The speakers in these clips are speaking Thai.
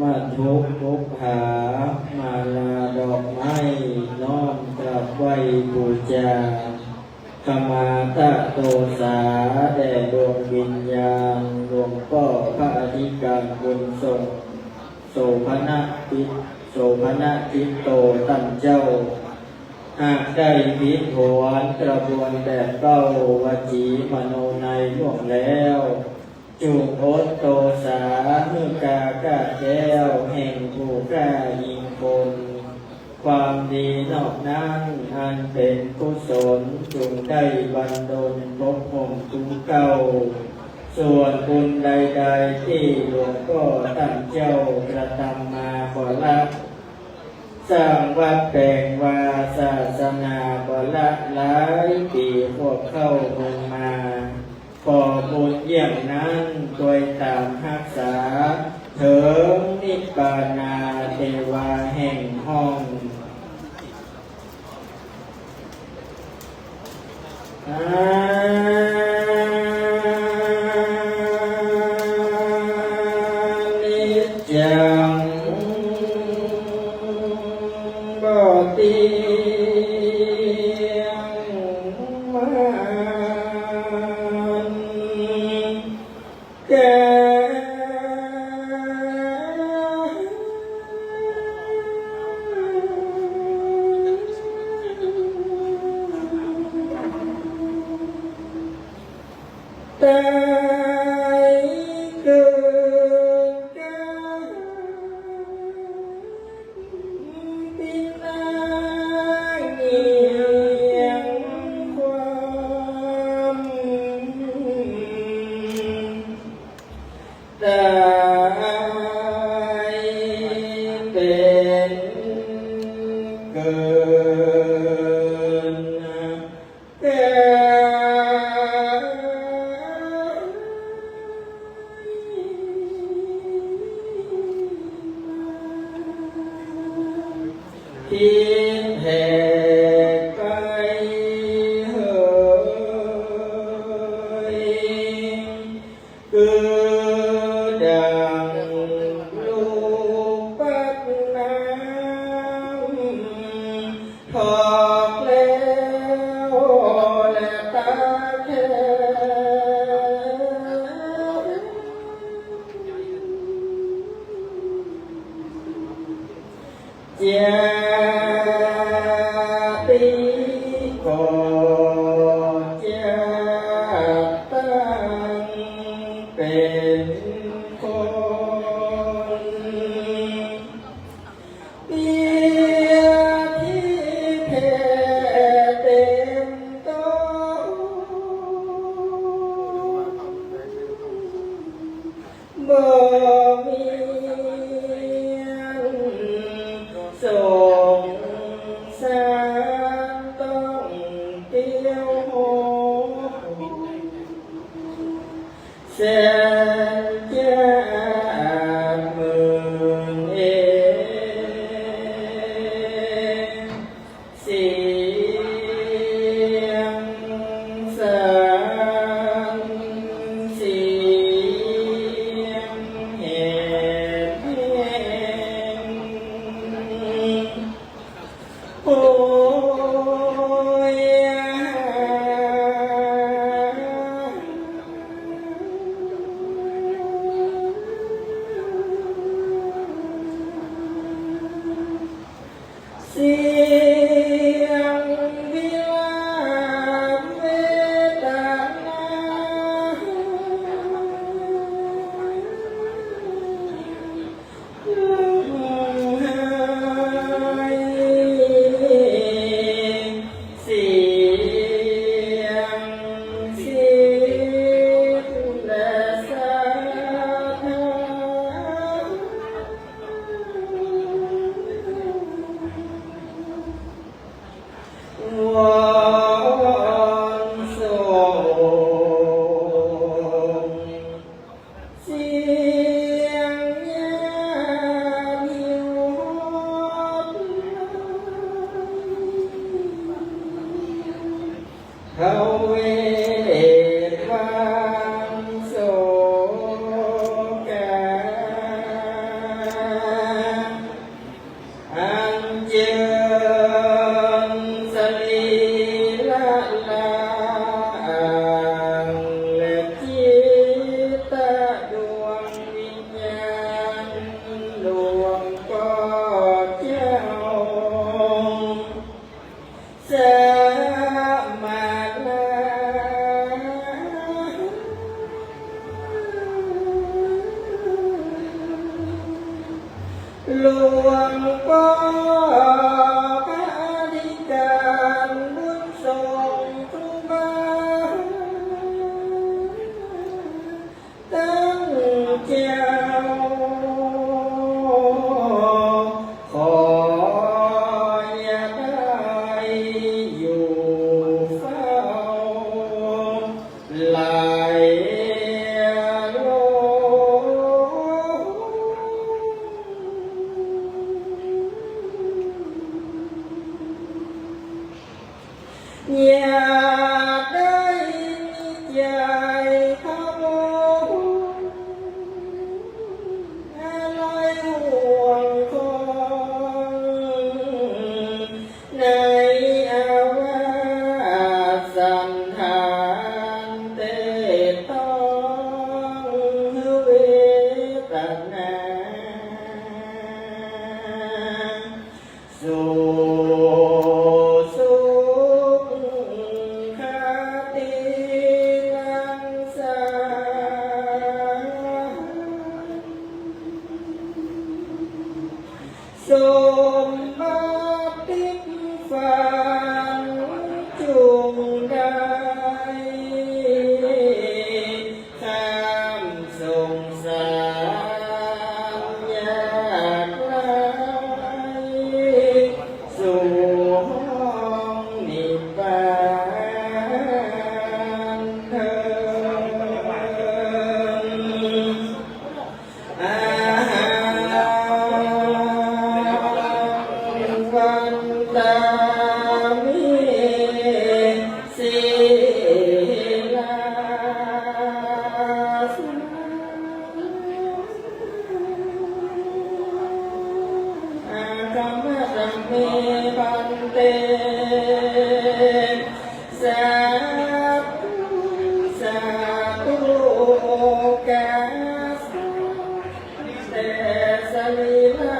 มาทุกทุกหา มาลาดอกไม้น้อมกราบไหวบูชาขมาตะโตสาแด่ดวงวิญญาณหลวงพ่อพระอธิการบุญทรงโสภณติโสภณติโตตั้งเจ้า หากได้พิถวนกระบวนแบบเก้าวจีมโนในล่วงแล้ว จุงโอตโตสาเมื่อกากาแก้วแห่งผู้กล้ายิงคนความดีนอกนั้นอันเป็นกุศลจงได้บันดลพบผมทุกเก่า ส่วนบุญใดๆที่หลวงพ่อตั้งเจ้ากระทำมาขอรับสร้างวัดแต่งวาศาสนาบละหลายปีพวกเข้าเมืองมา ขอบุญเยี่ยมนั้นโดยตามรักษา เถิงนิพพานาเทวาแห่งห้องอานิจังบ่ตี บ่ สรีระลัง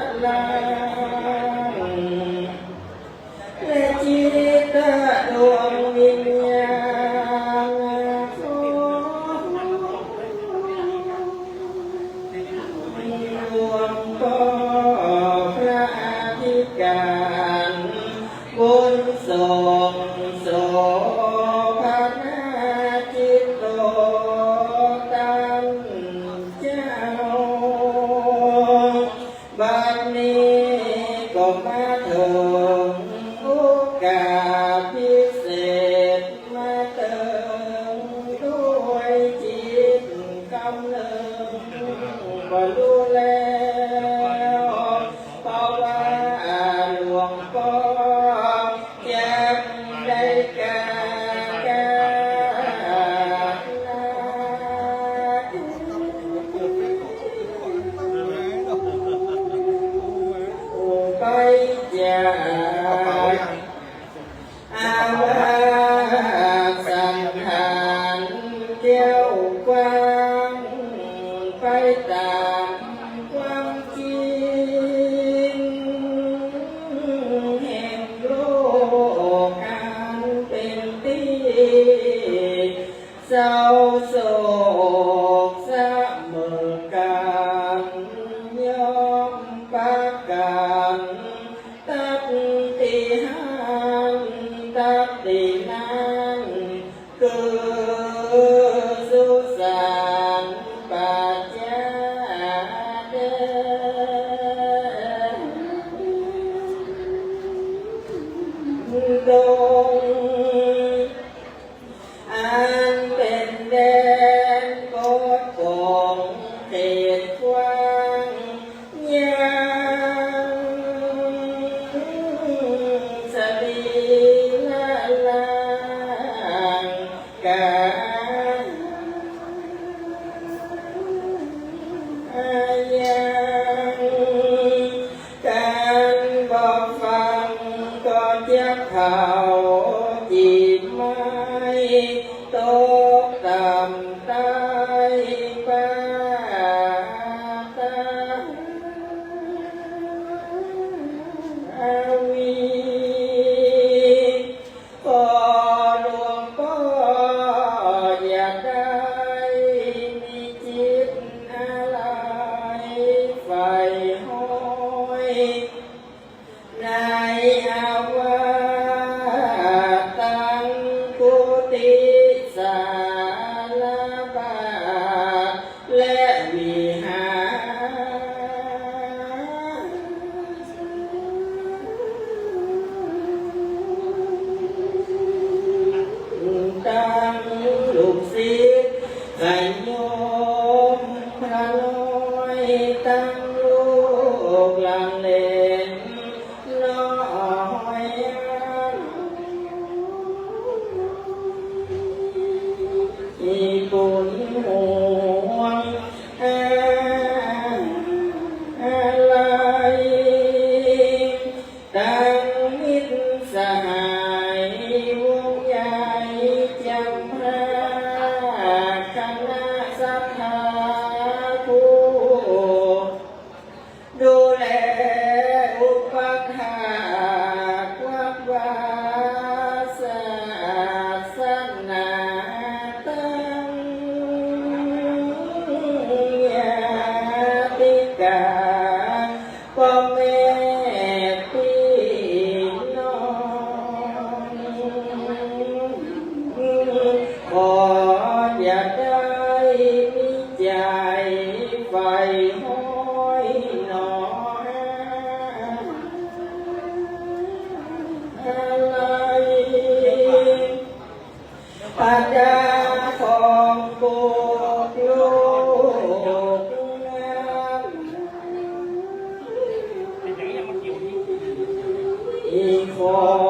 เป็นเด hay uno fora.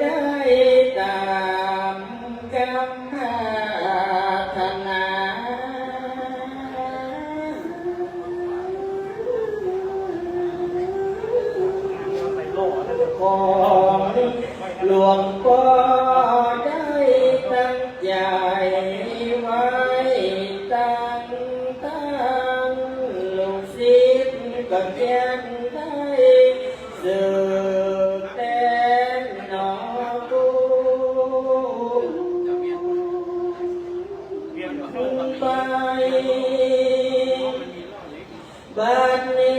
ได้ตามกำพานขอหลวงพ่อ but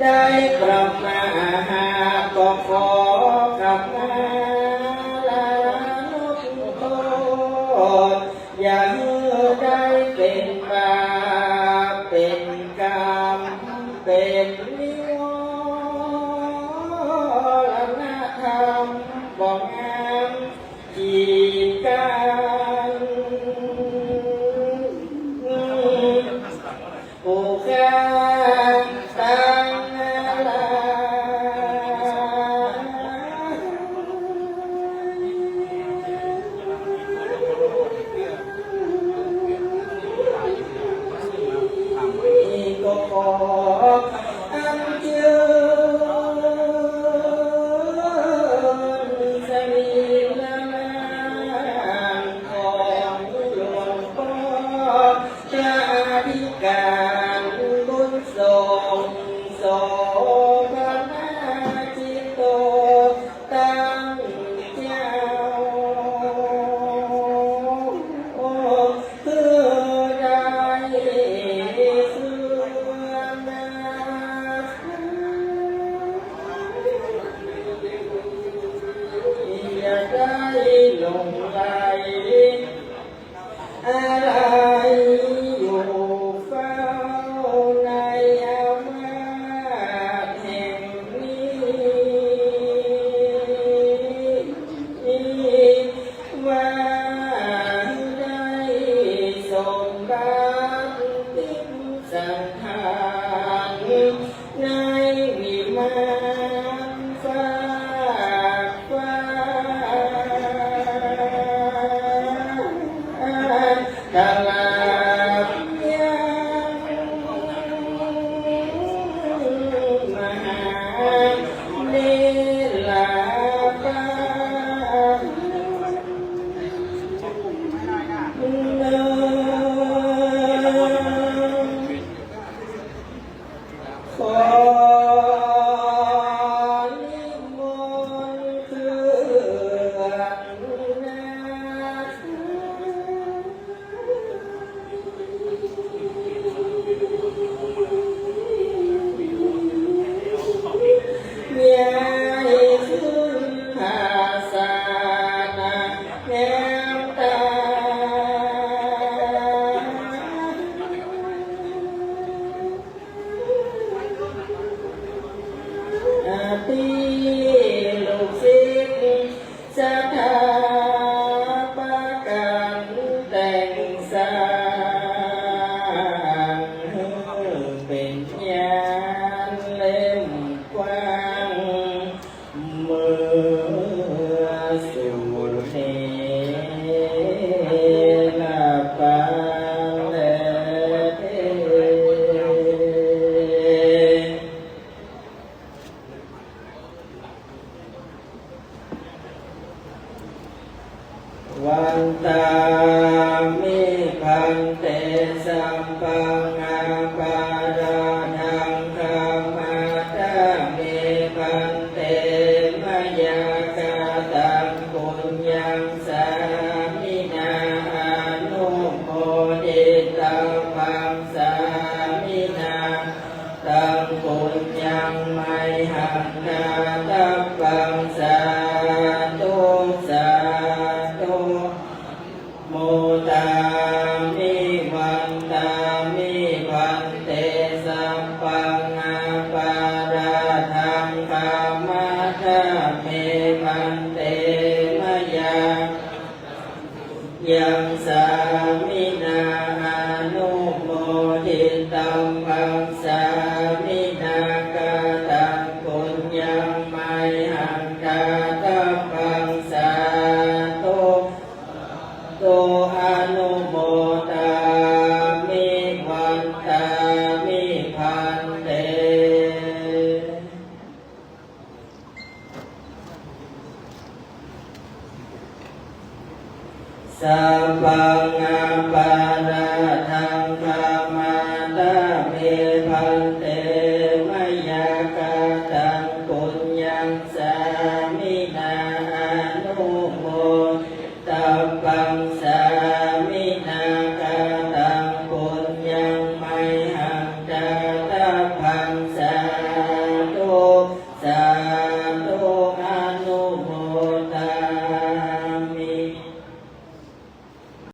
ได้กลับมาหาก็ขอ ใจหลงไหลอะไร สัพพังอปานาธรรมา